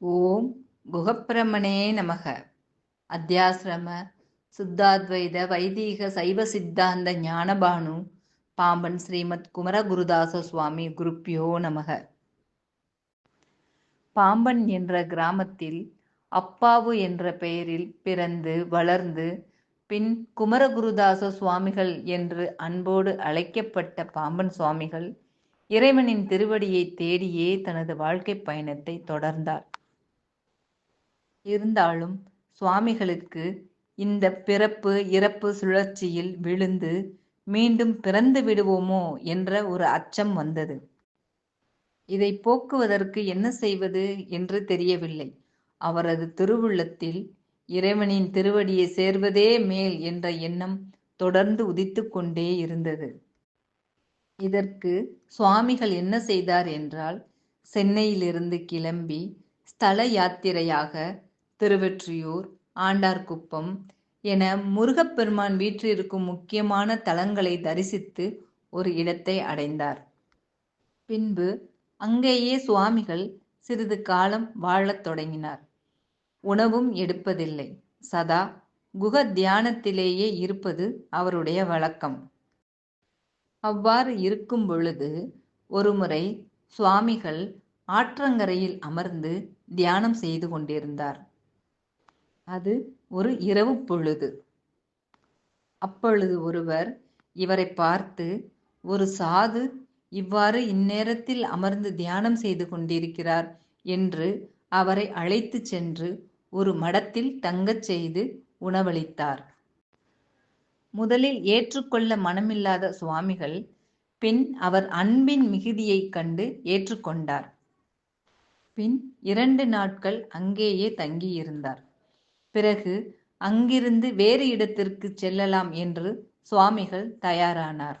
ஓம் குகப்பிரமணே நமக. அத்தியாசிரம சுத்தாத்வைத வைதீக சைவ சித்தாந்த ஞானபானு பாம்பன் ஸ்ரீமத் குமரகுருதாச சுவாமி குருப்பியோ நமக. பாம்பன் என்ற கிராமத்தில் அப்பாவு என்ற பெயரில் பிறந்து வளர்ந்து பின் குமரகுருதாச சுவாமிகள் என்று அன்போடு அழைக்கப்பட்ட பாம்பன் சுவாமிகள் இறைவனின் திருவடியை தேடியே தனது வாழ்க்கை பயணத்தை தொடர்ந்தார். இருந்தாலும் சுவாமிகளுக்கு இந்த பிறப்பு இறப்பு சுழற்சியில் விழுந்து மீண்டும் பிறந்து விடுவோமோ என்ற ஒரு அச்சம் வந்தது. இதை போக்குவதற்கு என்ன செய்வது என்று தெரியவில்லை. அவரது திருவுள்ளத்தில் இறைவனின் திருவடியை சேர்வதே மேல் என்ற எண்ணம் தொடர்ந்து உதித்து கொண்டே இருந்தது. இதற்கு சுவாமிகள் என்ன செய்தார் என்றால் சென்னையிலிருந்து கிளம்பி ஸ்தல யாத்திரையாக திருவெற்றியூர் ஆண்டார்குப்பம் என முருகப்பெருமான் வீற்றிருக்கும் முக்கியமான தலங்களை தரிசித்து ஒரு இடத்தை அடைந்தார். பின்பு அங்கேயே சுவாமிகள் சிறிது காலம் வாழத் தொடங்கினார். உணவும் எடுப்பதில்லை. சதா குக தியானத்திலேயே இருப்பது அவருடைய வழக்கம். அவ்வாறு இருக்கும் பொழுது ஒருமுறை சுவாமிகள் ஆற்றங்கரையில் அமர்ந்து தியானம் செய்து கொண்டிருந்தார். அது ஒரு இரவு பொழுது. அப்பொழுது ஒருவர் இவரை பார்த்து ஒரு சாது இவ்வாறு இந்நேரத்தில் அமர்ந்து தியானம் செய்து கொண்டிருக்கிறார் என்று அவரை அழைத்து சென்று ஒரு மடத்தில் தங்கச் செய்து உணவளித்தார். முதலில் ஏற்றுக்கொள்ள மனமில்லாத சுவாமிகள் பின் அவர் அன்பின் மிகுதியைக் கண்டு ஏற்றுக்கொண்டார். பின் இரண்டு நாட்கள் அங்கேயே தங்கியிருந்தார். பிறகு அங்கிருந்து வேறு இடத்திற்கு செல்லலாம் என்று சுவாமிகள் தயாரானார்.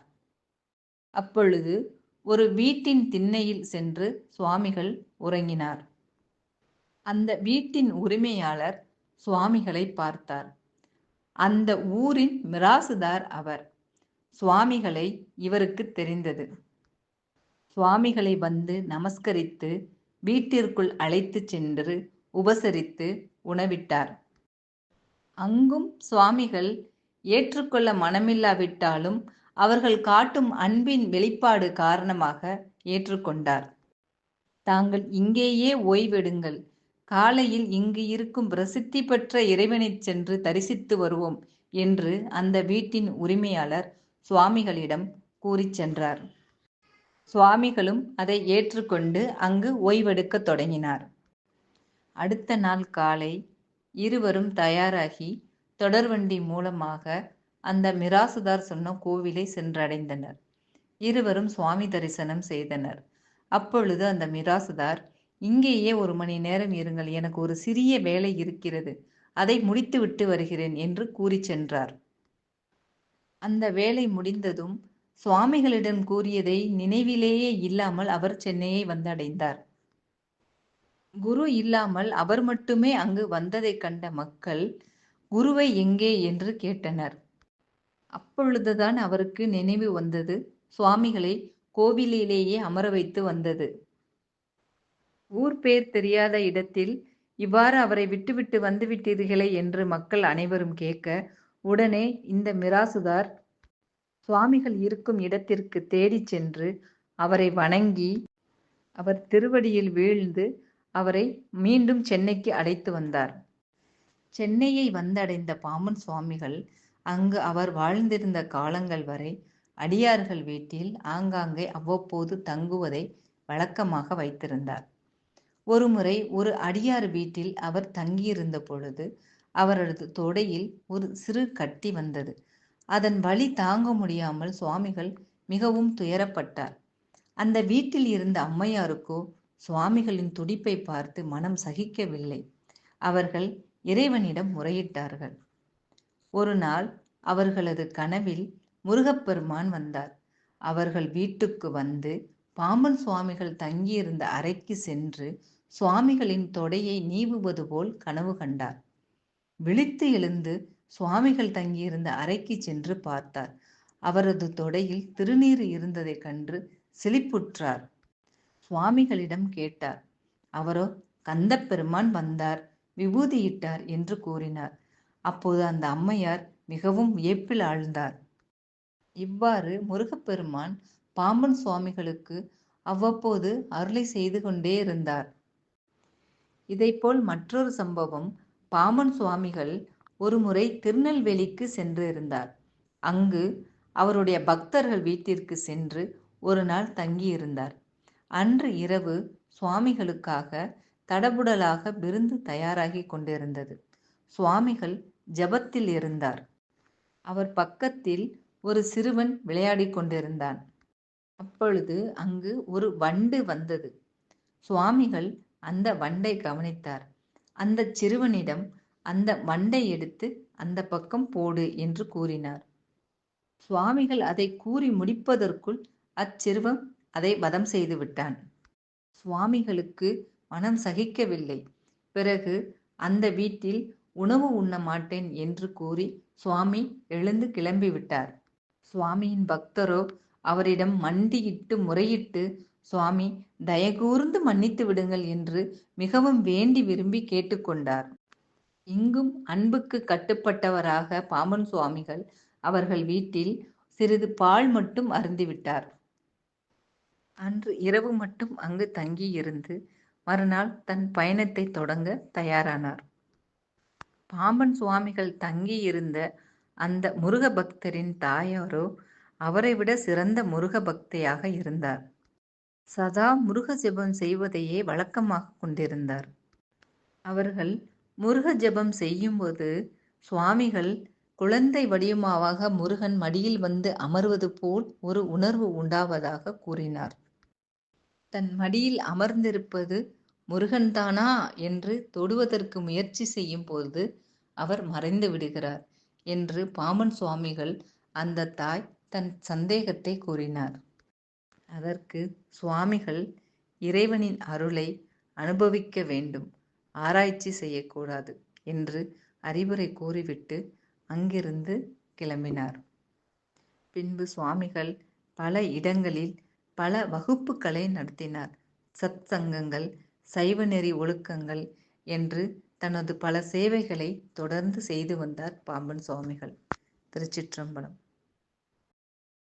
அப்பொழுது ஒரு வீட்டின் திண்ணையில் சென்று சுவாமிகள் உறங்கினார். அந்த வீட்டின் உரிமையாளர் சுவாமிகளை பார்த்தார். அந்த ஊரின் மிராசுதார் அவர். சுவாமிகளை இவருக்கு தெரிந்தது. சுவாமிகளை வந்து நமஸ்கரித்து வீட்டிற்குள் அழைத்து சென்று உபசரித்து உணவிட்டார். அங்கும் சுவாமிகள் ஏற்றுக்கொள்ள மனமில்லாவிட்டாலும் அவர்கள் காட்டும் அன்பின் வெளிப்பாடு காரணமாக ஏற்றுக்கொண்டார். தாங்கள் இங்கேயே ஓய்வெடுங்கள். காலையில் இங்கு இருக்கும் பிரசித்தி பெற்ற இறைவனை சென்று தரிசித்து வருவோம் என்று அந்த வீட்டின் உரிமையாளர் சுவாமிகளிடம் கூறிச் சென்றார். சுவாமிகளும் அதை ஏற்றுக்கொண்டு அங்கு ஓய்வெடுக்க தொடங்கினார். அடுத்த நாள் காலை இருவரும் தயாராகி தொடர்வண்டி மூலமாக அந்த மிராசுதார் சொன்ன கோவிலை சென்றடைந்தனர். இருவரும் சுவாமி தரிசனம் செய்தனர். அப்பொழுது அந்த மிராசுதார் இங்கேயே ஒரு மணி நேரம் இருங்கள் எனக்கு ஒரு சிறிய வேலை இருக்கிறது. அதை முடித்துவிட்டு வருகிறேன் என்று கூறி சென்றார். அந்த வேலை முடிந்ததும் சுவாமிகளிடம் கூறியதை நினைவிலேயே இல்லாமல் அவர் சென்னையை வந்தடைந்தார். குரு இல்லாமல் அவர் மட்டுமே அங்கு வந்ததை கண்ட மக்கள் குருவை எங்கே? என்று கேட்டனர். அப்பொழுதுதான் அவருக்கு நினைவு வந்தது. சுவாமிகளை கோவிலிலேயே அமர வைத்து வந்தது. ஊர் பேர் தெரியாத இடத்தில் இவ்வாறு அவரை விட்டுவிட்டு வந்துவிட்டீர்களே என்று மக்கள் அனைவரும் கேட்க உடனே இந்த மிராசுதார் சுவாமிகள் இருக்கும் இடத்திற்கு தேடிச் சென்று அவரை வணங்கி அவர் திருவடியில் வீழ்ந்து அவரை மீண்டும் சென்னைக்கு அழைத்து வந்தார். சென்னையை வந்தடைந்த பாமன் சுவாமிகள் அங்கு அவர் வாழ்ந்திருந்த காலங்கள் வரை அடியார்கள் வீட்டில் ஆங்காங்கே அவ்வப்போது தங்குவதை வழக்கமாக வைத்திருந்தார். ஒருமுறை ஒரு அடியார் வீட்டில் அவர் தங்கியிருந்த பொழுது அவரது தொடையில் ஒரு சிறு கட்டி வந்தது. அதன் வழி தாங்க முடியாமல் சுவாமிகள் மிகவும் துயரப்பட்டார். அந்த வீட்டில் இருந்த அம்மையாருக்கோ சுவாமிகளின் துடிப்பை பார்த்து மனம் சகிக்கவில்லை. அவர்கள் இறைவனிடம் முறையிட்டார்கள். ஒரு நாள் அவர்களது கனவில் முருகப்பெருமான் வந்தார். அவர்கள் வீட்டுக்கு வந்து பாம்பன் சுவாமிகள் தங்கியிருந்த அறைக்கு சென்று சுவாமிகளின் தொடையை நீவுவது போல் கனவு கண்டார். விழித்து எழுந்து சுவாமிகள் தங்கியிருந்த அறைக்கு சென்று பார்த்தார். அவரது தொடையில் திருநீர் இருந்ததைக் கண்டு சிலிப்புற்றார். சுவாமிகளிடம் கேட்டார். அவரோ கந்தப்பெருமான் வந்தார் விபூதியிட்டார் என்று கூறினார். அப்போது அந்த அம்மையார் மிகவும் வியப்பில் ஆழ்ந்தார். இவ்வாறு முருகப்பெருமான் பாம்பன் சுவாமிகளுக்கு அவ்வப்போது அருளை செய்து கொண்டே இருந்தார். இதைப்போல் மற்றொரு சம்பவம் பாமன் சுவாமிகள் ஒருமுறை திருநெல்வேலிக்கு சென்று இருந்தார். அங்கு அவருடைய பக்தர்கள் வீட்டிற்கு சென்று ஒரு நாள் தங்கியிருந்தார். அன்று இரவு சுவாமிகளுக்காக தடபுடலாக விருந்து தயாராகி கொண்டிருந்தது. சுவாமிகள் ஜபத்தில் இருந்தார். அவர் பக்கத்தில் ஒரு சிறுவன் விளையாடிக் கொண்டிருந்தான். அப்பொழுது அங்கு ஒரு வண்டு வந்தது. சுவாமிகள் அந்த வண்டை கவனித்தார். அந்த சிறுவனிடம் அந்த வண்டை எடுத்து அந்த பக்கம் போடு என்று கூறினார். சுவாமிகள் அதை கூறி முடிப்பதற்குள் அச்சிறுவன் அதை வதம் செய்து விட்டான். சுவாமிகளுக்கு மனம் சகிக்கவில்லை. பிறகு அந்த வீட்டில் உணவு உண்ண மாட்டேன் என்று கூறி சுவாமி எழுந்து கிளம்பிவிட்டார் சுவாமியின் பக்தரோ அவரிடம் மண்டியிட்டு முறையிட்டு சுவாமி தயகூர்ந்து மன்னித்து விடுங்கள் என்று மிகவும் வேண்டி விரும்பி கேட்டுக்கொண்டார் இங்கும் அன்புக்கு கட்டுப்பட்டவராக பாம்பன் சுவாமிகள் அவர்கள் வீட்டில் சிறிது பால் மட்டும் அருந்திவிட்டார். அன்று இரவு மட்டும் அங்கு தங்கியிருந்து மறுநாள் தன் பயணத்தை தொடங்க தயாரானார். பாம்பன் சுவாமிகள் தங்கியிருந்த அந்த முருக பக்தரின் தாயாரோ அவரை விட சிறந்த முருக பக்தையாக இருந்தார். சதா முருக ஜெபம் செய்வதையே வழக்கமாக கொண்டிருந்தார். அவர்கள் முருக ஜெபம் செய்யும்போது சுவாமிகள் குழந்தை வடிவமாவாக முருகன் மடியில் வந்து அமர்வது போல் ஒரு உணர்வு உண்டாவதாக கூறினார். தன் மடியில் அமர்ந்திருப்பது முருகன்தானா என்று தொடுவதற்கு முயற்சி செய்யும் போது அவர் மறைந்து விடுகிறார் என்று பாமன் சுவாமிகள் அந்த தாய் தன் சந்தேகத்தை கூறினார். அதற்கு சுவாமிகள் இறைவனின் அருளை அனுபவிக்க வேண்டும் ஆராய்ச்சி செய்யக்கூடாது என்று அறிவுரை கூறிவிட்டு அங்கிருந்து கிளம்பினார். பின்பு சுவாமிகள் பல இடங்களில் பல வகுப்புகளை நடத்தினார். சத் சங்கங்கள் சைவ நெறி ஒழுக்கங்கள் என்று தனது பல சேவைகளை தொடர்ந்து செய்து வந்தார் பாம்பன் சுவாமிகள். திருச்சிற்றம்பலம்.